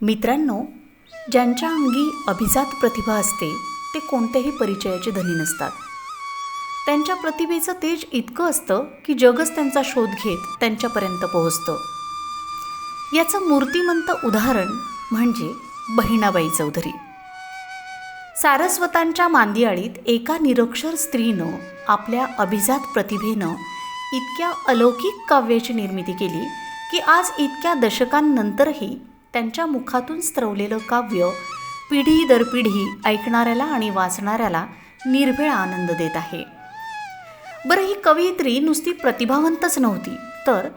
मित्रांनो ज्यांच्या अंगी अभिजात प्रतिभा असते ते कोणत्याही परिचयाचे धनी नसतात. त्यांच्या प्रतिभेचं तेज इतकं असतं की जगच त्यांचा शोध घेत त्यांच्यापर्यंत पोहोचतं. याचं मूर्तिमंत उदाहरण म्हणजे बहिणाबाई चौधरी. सारस्वतांच्या मांदियाळीत एका निरक्षर स्त्रीनं आपल्या अभिजात प्रतिभेनं इतक्या अलौकिक काव्याची निर्मिती केली की आज इतक्या दशकांनंतरही त्यांच्या मुखातून स्त्रवलेलं काव्य पिढी दर पिढी ऐकणाऱ्याला आणि वाचणाऱ्याला निर्भेळ आनंद देत आहे. बरं ही कवयित्री नुसती प्रतिभावंतच नव्हती तर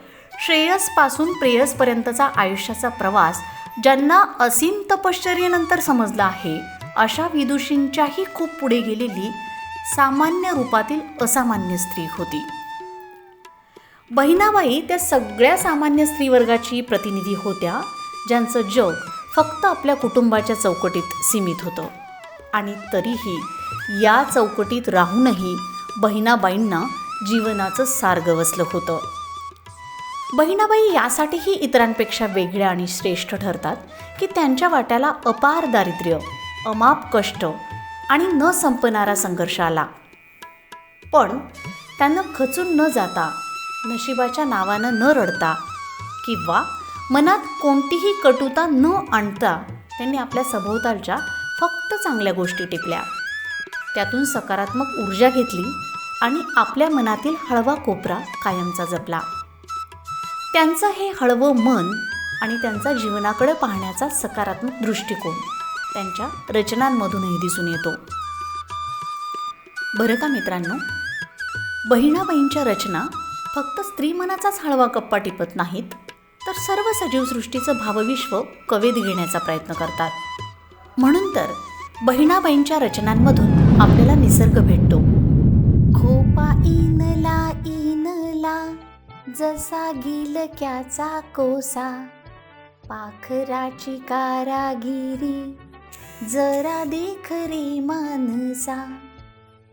श्रेयसपासून प्रेयसपर्यंतचा आयुष्याचा प्रवास ज्यांना असीम तपश्चर्येनंतर समजला आहे अशा विदुषींच्याही खूप पुढे गेलेली सामान्य रूपातील असामान्य स्त्री होती. बहिणाबाई त्या सगळ्या सामान्य स्त्रीवर्गाची प्रतिनिधी होत्या ज्यांचं जग फक्त आपल्या कुटुंबाच्या चौकटीत सीमित होतं. आणि तरीही या चौकटीत राहूनही बहिणाबाईंना जीवनाचं सार गवसलं होतं. बहिणाबाई यासाठीही इतरांपेक्षा वेगळ्या आणि श्रेष्ठ ठरतात की त्यांच्या वाट्याला अपार दारिद्र्य अमाप कष्ट आणि न संपणारा संघर्ष आला. पण त्यांना खचून न जाता नशिबाच्या नावानं न रडता किंवा मनात कोणतीही कटुता न आणता त्यांनी आपल्या सभोवतालच्या फक्त चांगल्या गोष्टी टिपल्या. त्यातून सकारात्मक ऊर्जा घेतली आणि आपल्या मनातील हळवा कोपरा कायमचा जपला. त्यांचं हे हळवं मन आणि त्यांचा जीवनाकडे पाहण्याचा सकारात्मक दृष्टिकोन त्यांच्या रचनांमधूनही दिसून येतो. बरं का मित्रांनो? बहिणाबाईंच्या रचना फक्त स्त्री मनाचाच हळवा कप्पा टिपत नाहीत तर सर्व सजीवसृष्टीचं भावविश्व कवेत घेण्याचा प्रयत्न करतात. म्हणून तर बहिणाबाईंच्या रचनांमधून आपल्याला निसर्ग भेटतो. खोपा इनला इनला जसा गिलक्याचा कोसा. पाखराची कारागिरी जरा देख रे मानसा.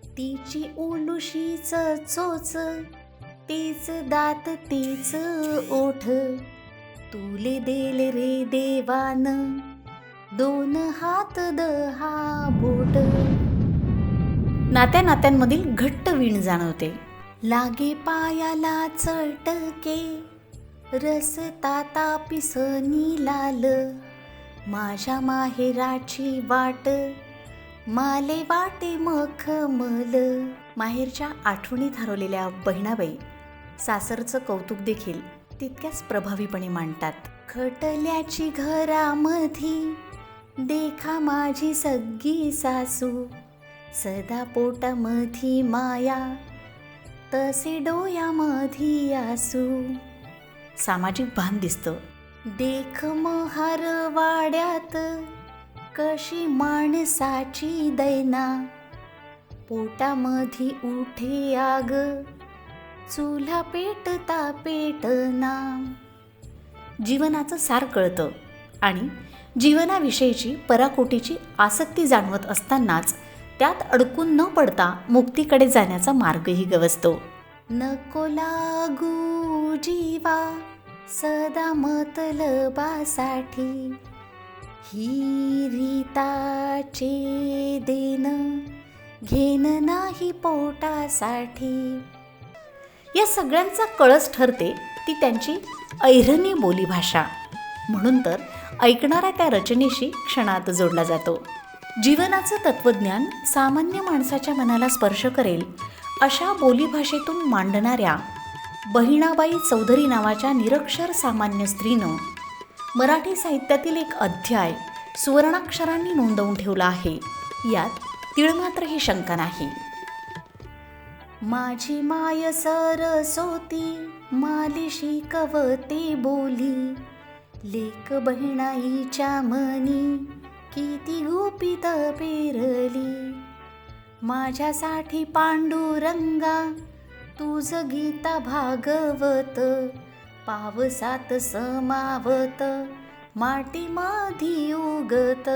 तिची उलुशीच चोच तेच दात तेच ओठ. तुले देल रे देवान. दोन हात दहा बोट. नात्या नात्यांमधील घट्ट वीण जाणवते. लागे पायाला चटके. रस ताता पिसनी लाल माझ्या माहेराची वाट. माले वाटे मखमल. माहेरच्या आठवणीत हरवलेल्या बहिणाबाई सासरचं कौतुक देखील. तितक्याच प्रभावीपणे मांडतात. खटल्याची घरामधी देखा माझी सगळी सासू. सदा पोटामधी माया तसे डोयामधी आसू. सामाजिक भान दिसतं. देख महार वाड्यात कशी माणसाची दैना. पोटामधी उठे आग चुला पेटता पेटना. जीवनाचं सार कळतं आणि जीवनाविषयीची पराकोटीची आसक्ती जाणवत असतानाच त्यात अडकून न पडता मुक्तीकडे जाण्याचा मार्गही गवसतो. नको लागू जीवा सदा मतलबासाठी. ही रीताचे देन घेन नाही पोटासाठी. या सगळ्यांचा कळस ठरते ती त्यांची ऐरणी बोलीभाषा. म्हणून तर ऐकणाऱ्या त्या रचनेशी क्षणात जोडला जातो. जीवनाचं तत्त्वज्ञान सामान्य माणसाच्या मनाला स्पर्श करेल अशा बोलीभाषेतून मांडणाऱ्या बहिणाबाई चौधरी नावाच्या निरक्षर सामान्य स्त्रीनं मराठी साहित्यातील एक अध्याय सुवर्णाक्षरांनी नोंदवून ठेवला आहे. यात तिळमात्र ही शंका नाही. माझी माय सरस्वती मालिशी कवते बोली लेक बहिणाईच्या मनी किती गोपित पेरली. माझ्यासाठी पांडुरंगा तुझ गीता भागवत पावसात समावत माटी माधी उगत.